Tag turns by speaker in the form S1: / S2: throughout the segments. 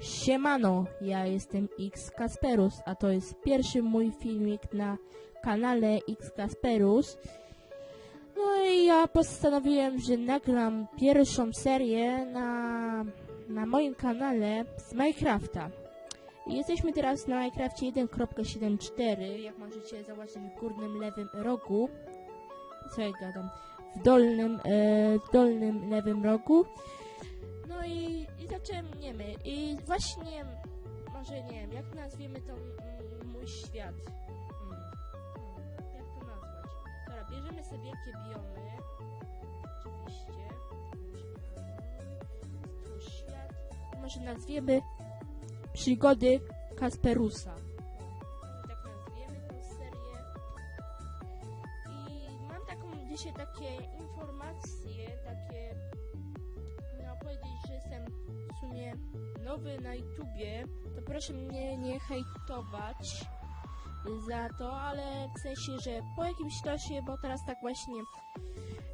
S1: Siemano, ja jestem X Kasperus, a to jest pierwszy mój filmik na kanale X Kasperus. No i ja postanowiłem, że nagram pierwszą serię na, na moim kanale z Minecrafta. Jesteśmy teraz na Minecrafcie 1.74, jak możecie zobaczyć w górnym lewym rogu. Co ja gadam? W dolnym, e, dolnym lewym rogu. I, właśnie, może nie wiem, jak nazwiemy to mój świat. Hmm. Hmm. Jak to nazwać? Dobra, bierzemy sobie jakie biomy. Oczywiście. Tu świat. Może nazwiemy przygody Kasperusa. Tak nazwiemy tę serię. I mam taką dzisiaj takie informacje, takie nowy na YouTubie, to proszę mnie nie hejtować za to, ale w sensie, że po jakimś czasie, bo teraz tak właśnie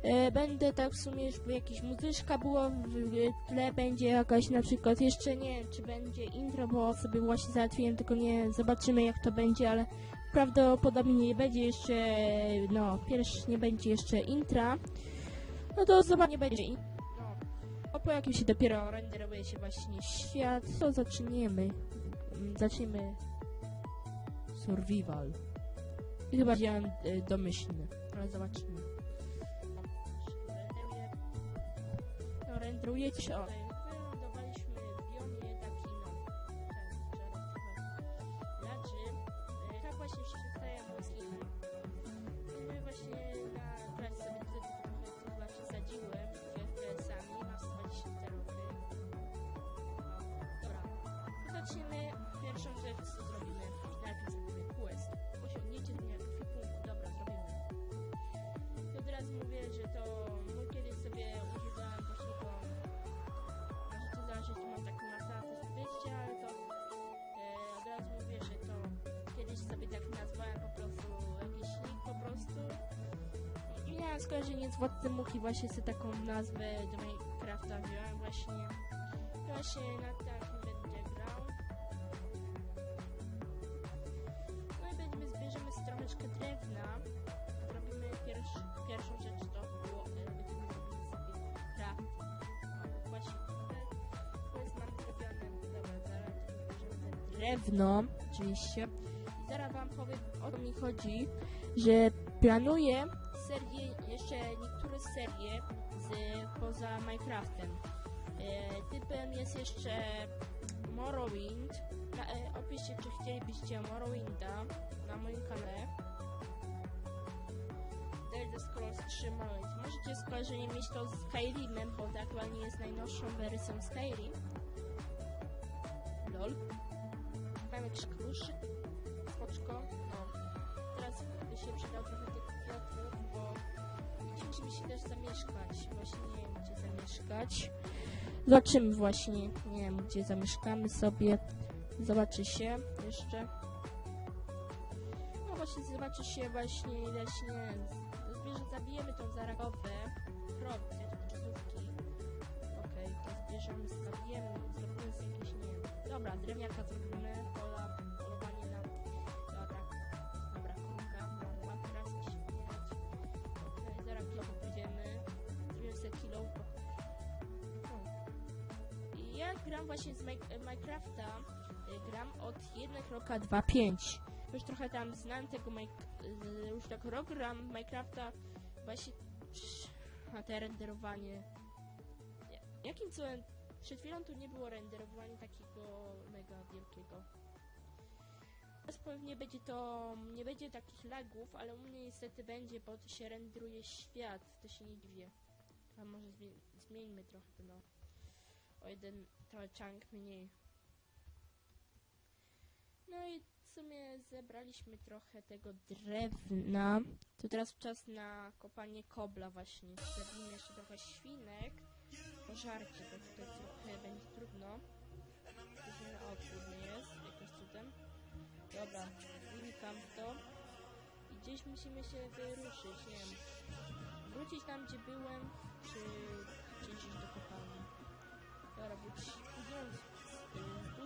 S1: e, będę tak w sumie, żeby jakaś muzyczka była w, tle, będzie jakaś na przykład, jeszcze nie wiem, czy będzie intro, bo sobie właśnie załatwiłem, tylko nie, zobaczymy jak to będzie, ale prawdopodobnie nie będzie jeszcze, no, pierwszy nie będzie jeszcze intra, no to zobaczymy, nie będzie a po jakim się dopiero renderuje się właśnie świat, to zaczniemy. Mm, Zaczniemy survival. I chyba wziąłem y, domyślny, ale zobaczymy. Renderuje się. O, skojarzenie z Władcem Muki, właśnie sobie taką nazwę do Minecrafta wziąłem właśnie. Właśnie na takim będzie grał. No i będziemy, zbierzemy z troszeczkę drewna. Zrobimy pierwszy, pierwszą rzecz, to było, e, będziemy robili sobie craft. O, Właśnie, to jest mam zrobione. Dobra, zaraz bierzemy drewno, oczywiście. I zaraz wam powiem, o co mi chodzi, że planuję serię, jeszcze niektóre serie z, poza Minecraftem. E, typem jest jeszcze Morrowind. Na, e, opiszcie, czy chcielibyście Morrowinda na moim kanale. Elder Scrolls 3 Morrowind. Możecie skojarzenie mieć to z Skyrimem, bo to aktualnie jest najnowszą wersją Skyrim. LOL. Mamy kruszy. Spoczko. No. Teraz by się przydał trochę tych gdzie musimy się też zamieszkać. Właśnie nie wiem, gdzie zamieszkać. Zobaczymy właśnie, nie wiem, gdzie zamieszkamy sobie. Zobaczy się jeszcze. No właśnie, zobaczy się właśnie, właśnie, zwierzę zabijemy tą zarakowę. Krowę, drzewki. Okej, to zbierzemy, zabijemy, zrobimy sobie jakieś, nie wiem. Dobra, drewniaka zrobimy, pola, gram właśnie z e, Minecrafta, y, gram od 1.25. Już trochę tam znam tego y, już tak rok gram Minecrafta, właśnie a te renderowanie. Ja- Jakim cudem? Przed chwilą tu nie było renderowania takiego mega wielkiego. Teraz pewnie będzie to, nie będzie takich lagów, ale u mnie niestety będzie, bo to się renderuje świat, to się nie dziwię. A może zmie- zmieńmy trochę to no o jeden chunk mniej. No i w sumie zebraliśmy trochę tego drewna. To teraz czas na kopanie kobla właśnie. Zrobimy jeszcze trochę świnek. Pożarcie, bo tutaj trochę będzie trudno. Weźmiemy, o trudny jest, jakoś cudem. Dobra, unikam to. I gdzieś musimy się wyruszyć, nie wiem. Wrócić tam, gdzie byłem, czy gdzieś do kopalni. Idąc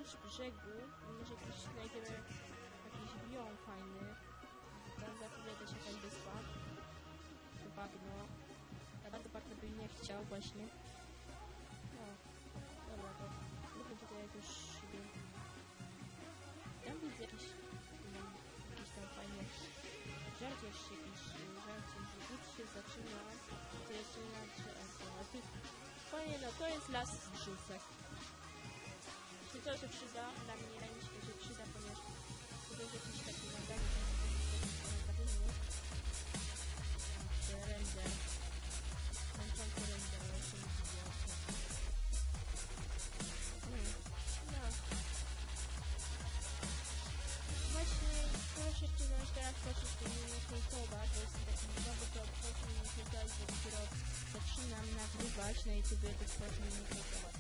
S1: y, z brzegu. Może jakiś znajdziemy jakiś biom fajny. Tam zapowiada się jakaś wyspa. To bagno. Ja bardzo bagno by nie chciał właśnie. No, dobra, to zróbmy tutaj jakoś sobie... Tam widzę jakieś... mm, Jakieś tam fajne... Żarcie jeszcze jakiś że gut się zaczyna. To jeszcze inaczej... a to- Fajnie, no to jest las drzówek. Czy to się przyda? Dla mnie mi się, że przyda, ponieważ to jest jakiś taki nadanie magazynu. Render. Zaczynam nagrywać na YouTube, to proszę mnie kultować.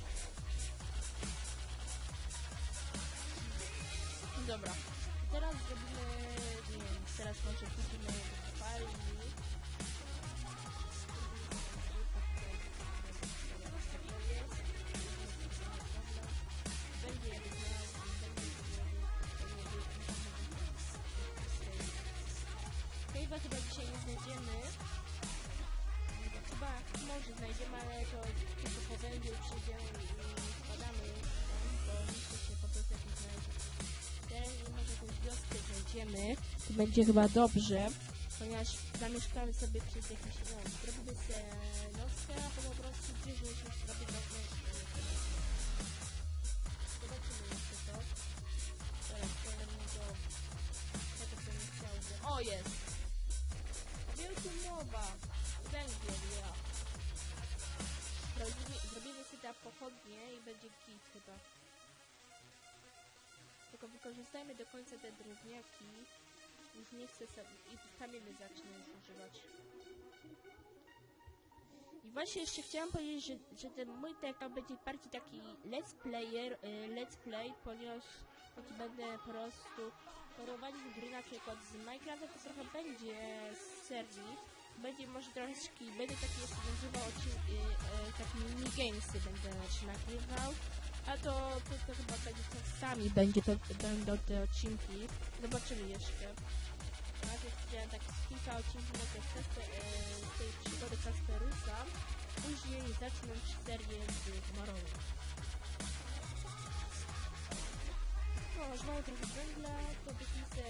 S1: Dobra, teraz zrobimy, nie wiem, teraz może kupimy fali. Znajdziemy. To będzie chyba dobrze, ponieważ zamieszkamy sobie przez jakiś no, zrobimy sobie nockę, a po prostu gdzieś musimy zrobić nockę. Zobaczymy jeszcze to. Teraz teren to... Ja to bym chciał. O, jest! Wielka mowa! Węgiel, ja. Zrobimy, sobie pochodnie i będzie kit chyba. Tylko wykorzystajmy do końca te drewniaki. Już nie chcę sobie... I kamieny zacznę już używać. I właśnie jeszcze chciałam powiedzieć, że, że ten mój tekst będzie bardziej taki let's player, y, let's play, ponieważ taki będę po prostu prowadzić gry na przykład z Minecrafta, to trochę będzie z serii. Będzie może troszeczkę, będę taki jeszcze nazywał y, y, takie minigamesy będę nagrywał. A to, to, to chyba będzie czasami będzie to, będą te odcinki. Zobaczymy jeszcze. Najpierw chciałem tak kilka odcinków na tej, e, tej przygody Kasperusa. Później zacznę serię z Marą. No, mamy trochę węgla, to byśmy se...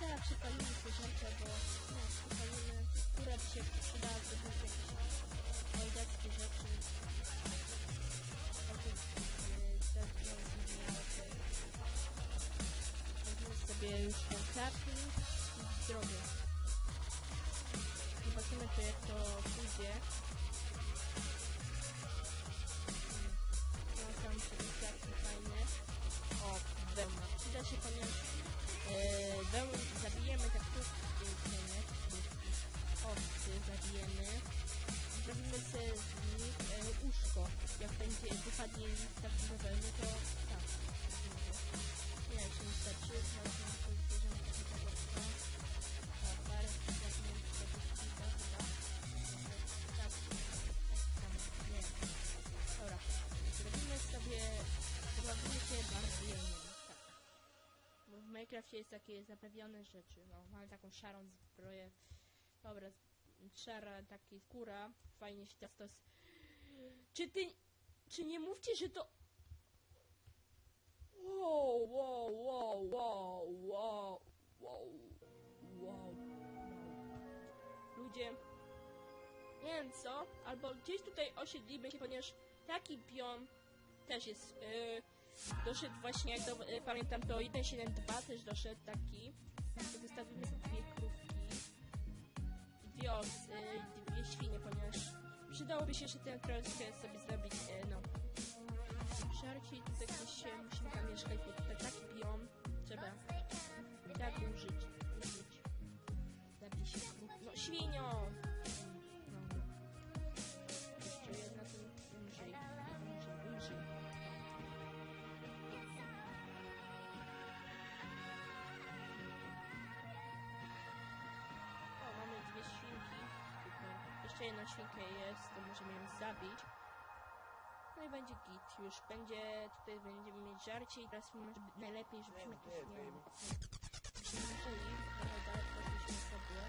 S1: Zaraz przypalimy te bo... No, przypalimy... Która by się to będzie jakieś rzeczy. Sobie już i zdrowie. Zobaczymy to jak to pójdzie. Minecrafcie jest takie zapewnione rzeczy, no. Mamy taką szarą zbroję. Dobra, szara, taki skóra. Fajnie się teraz to... Czy ty... Czy nie mówcie, że to... Wow, wow, wow, wow, wow, wow, wow. Ludzie, nie wiem co, albo gdzieś tutaj osiedlimy się, ponieważ taki biom też jest, yy, doszedł właśnie, jak do, yy, pamiętam to 1.7.2 też doszedł taki, to wystawimy dwie krówki, i dwie os, yy, dwie świnie, ponieważ przydałoby się jeszcze ten troszkę sobie zrobić, yy, no, żarcie i tutaj gdzieś się musimy tam mieszkać, bo tutaj taki trzeba tak użyć, użyć. Zabij się. No świnio! Jeszcze jedna świnka jest, to możemy ją zabić. No i będzie git już. Będzie, tutaj będziemy mieć żarcie i teraz może najlepiej, żebyśmy jakoś, nie wiem, przybliżyli, trochę daleko byśmy sobie.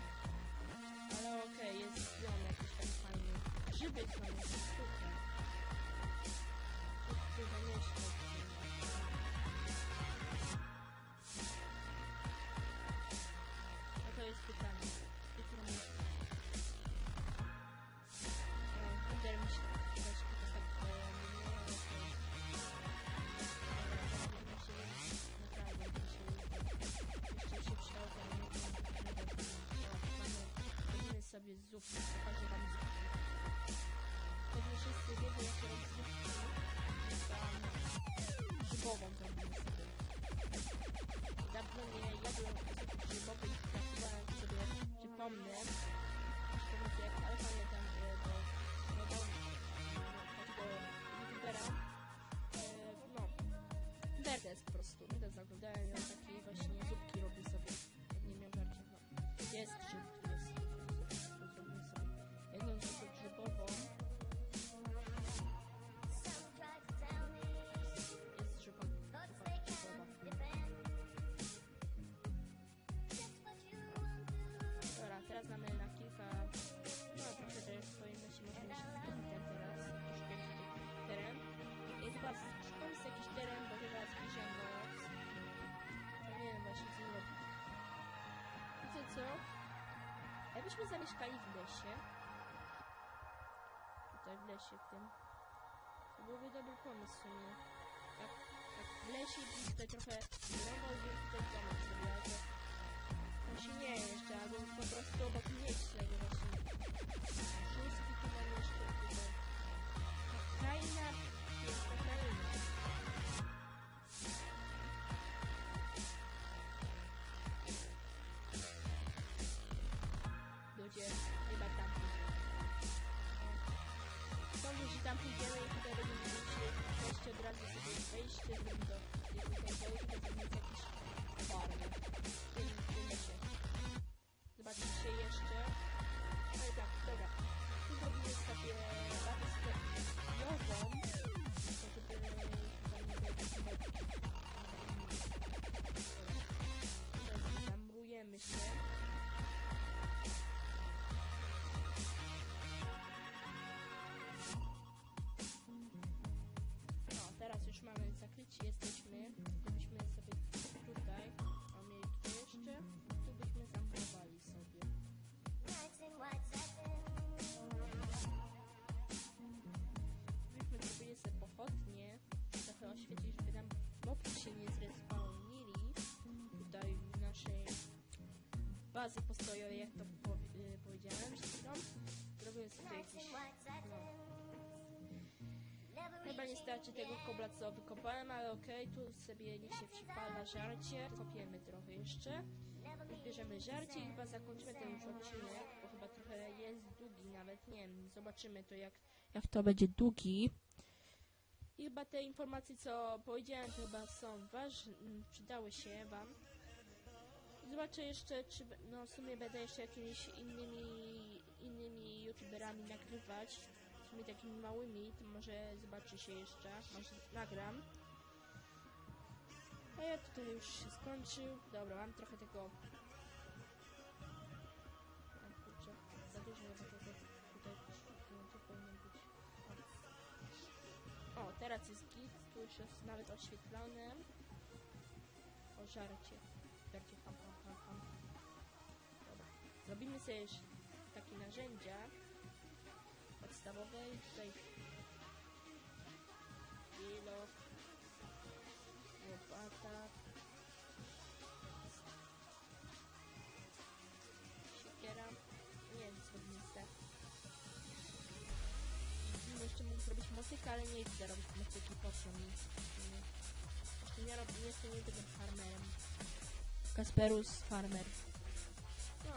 S1: Ale okej, jest biom jakiś tam fajny. Grzyby są, Pokażę wam zupę. Pewnie wszyscy wiedzą, jak się robi zupę. Grzybową sobie. Dawno nie jadłem zupy grzybowej tak chyba sobie przypomnę. Ale pamiętam, e, bo no, takiego youtubera. E, no, Verdes po prostu. Verdes zaglądałem co? Jakbyśmy zamieszkali w lesie. Tutaj w lesie w tym. To byłby dobry pomysł w. Tak, tak w lesie i tutaj trochę zrobił tutaj domek sobie, to się nie jeszcze, albo po prostu obok mieć tego właśnie. Tutaj. Tam pójdziemy i tutaj mieć wejście od razu sobie wejście, żeby do jednego dołu, tutaj zrobimy jakieś farmy. W tym, w tym lesie. Zobaczycie jeszcze. Ale tak, dobra. Tu zrobimy sobie to bajki. Teraz Zamrujemy się. Bazy postojowej, jak to po, y, powiedziałem przed chwilą. Sobie jakiś, Chyba nie starczy tego kobla, co wykopałem, ale okej, tu sobie niech się przypala żarcie. Kopiemy trochę jeszcze. Bierzemy żarcie i chyba zakończymy ten już odcinek, bo chyba trochę jest długi nawet, nie wiem, zobaczymy to jak, jak to będzie długi. I chyba te informacje, co powiedziałem, to chyba są ważne, przydały się Wam. Zobaczę jeszcze, czy no w sumie będę jeszcze jakimiś innymi, innymi youtuberami nagrywać. W sumie takimi małymi, to może zobaczy się jeszcze, może nagram. A ja tutaj już się skończył. Dobra, mam trochę tego... A, kurczę, za dużo tego tutaj powinno być. O. o, teraz jest git, tu już jest nawet oświetlone. O żarcie. Żarcie ham, ham, ham, ham. Dobra. Zrobimy sobie już takie narzędzia podstawowe i tutaj kilo łopata siekiera nie wiem co tak Bym jeszcze mógł zrobić motykę, ale nie chcę robić motyki po co mi nie. Jeszcze nie robię, nie jestem tym farmerem Kasperus Farmer no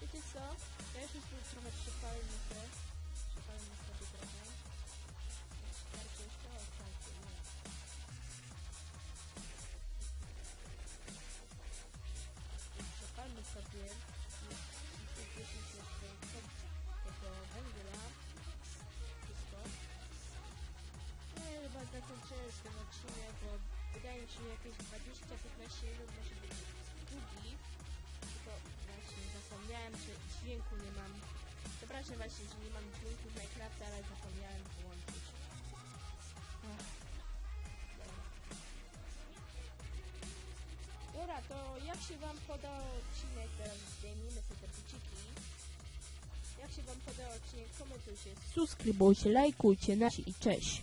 S1: Wiecie co? Ja jeszcze trochę przypalmy się. Przypalmy sobie trochę. Starczy jeszcze? O, starczy, nie. I Przypalmy sobie już 10 jeszcze tego węgla. Wszystko. No i chyba ten odcinek. Że jakieś 20-15 minut może być długi. Tylko właśnie zapomniałem, że dźwięku nie mam. Przepraszam właśnie, że nie mam dźwięku z Minecrafta, ale zapomniałem włączyć. Dobra, to jak się wam podał odcinek, teraz zdejmijmy te buciki. Jak się wam podał odcinek, komentujcie, subskrybujcie, lajkujcie, nasi i cześć.